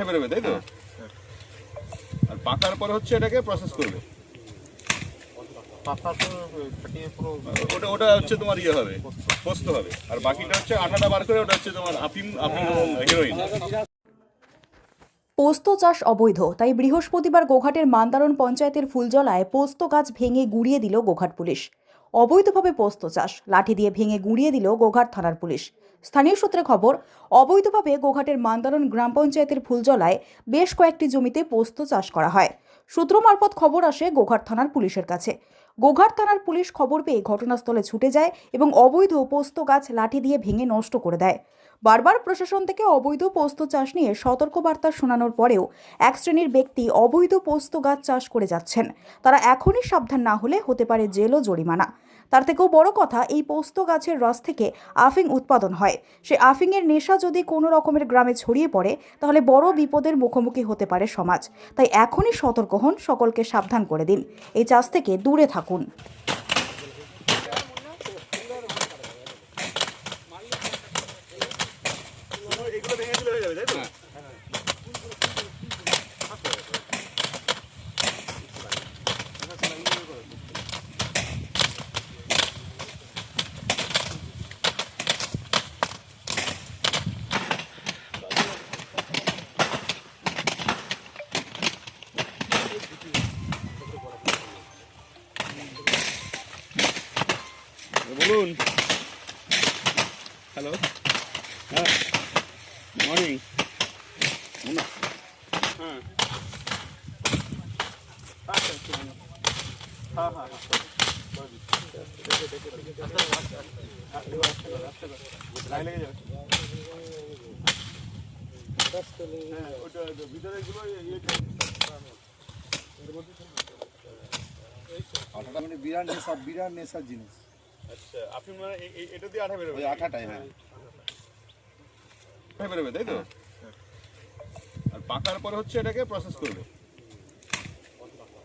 আঠা বেরোবে তাই তো? আর পাকার পরে হচ্ছে এটাকে প্রসেস করবে। ওটা ওটা হচ্ছে তোমার ইয়ে হবে পোস্ত হবে। আর বাকিটা হচ্ছে আঠাটা বার করে ওটা হচ্ছে তোমার আফিম এবং হিরোইন পোস্ত চাষ অবৈধ তাই বৃহস্পতিবার গোঘাটের মান্দারণ পঞ্চায়েতের ফুলজলায় পোস্ত গাছ ভেঙে গুঁড়িয়ে দিল গোঘাট পুলিশ। অবৈধভাবে পোস্ত চাষ। লাঠি দিয়ে ভেঙে গুঁড়িয়ে দিল গোঘাট থানার পুলিশ। স্থানীয় সূত্রে খবর, অবৈধভাবে গোঘাটের মান্দারণ গ্রাম পঞ্চায়েতের ফুলজলায় বেশ কয়েকটি জমিতে পোস্ত চাষ করা হয়। সূত্র মারফত খবর আসে গোঘাট থানার পুলিশের কাছে। গোঘাট থানার পুলিশ খবর পেয়ে ঘটনাস্থলে ছুটে যায় এবং অবৈধ পোস্ত গাছ লাঠি দিয়ে ভেঙে নষ্ট করে দেয়। বারবার প্রশাসন থেকে অবৈধ পোস্ত চাষ নিয়ে সতর্কবার্তা শোনানোর পরেও এক শ্রেণির ব্যক্তি অবৈধ পোস্ত গাছ চাষ করে যাচ্ছেন। তারা এখনই সাবধান না হলে হতে পারে জেল ও জরিমানা। তার থেকেও বড় কথা, এই পোস্ত গাছের রস থেকে আফিং উৎপাদন হয়। সে আফিংয়ের নেশা যদি কোনো রকমের গ্রামে ছড়িয়ে পড়ে, তাহলে বড় বিপদের মুখোমুখি হতে পারে সমাজ। তাই এখনই সতর্ক হন, সকলকে সাবধান করে দিন। এই চাষ থেকে দূরে থাকুন। এগুলো বলুন। হ্যালো হ্যাঁ মর্নিং হ্যাঁ হ্যাঁ হ্যাঁ লাইন লেগে যাবে হ্যাঁ ওটা ভিতরে গুলো বিরাট নেশা বিরাট নেশার জিনিস আচ্ছা আপনি মানে এটা দিয়ে আঠা বেরোবে আঠাটাই হ্যাঁ। আঠা বেরোবে তাই তো? আর পাকার পরে হচ্ছে এটাকে প্রসেস করবে।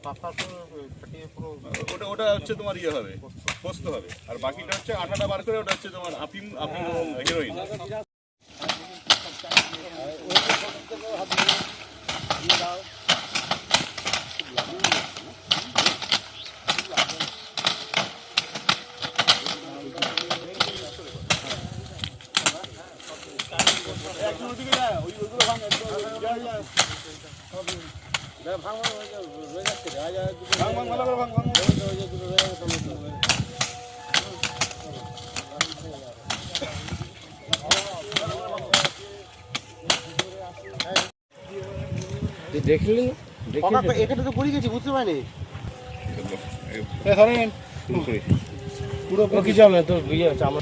পাতা তো ফাটিয়ে পুরো ওটা ওটা হচ্ছে তোমার ইয়ে হবে পোস্ত হবে। আর বাকিটা হচ্ছে আঠাটা বার করে ওটা হচ্ছে তোমার আফিম এবং হিরোইন ভাঙ ভাঙ ভালো করে ভাঙ ভাঙ দেখলি এখানে তো পড়ে গেছি বুঝতে পারিনি। পুরো কি জানে তো ইয়ে চামড়া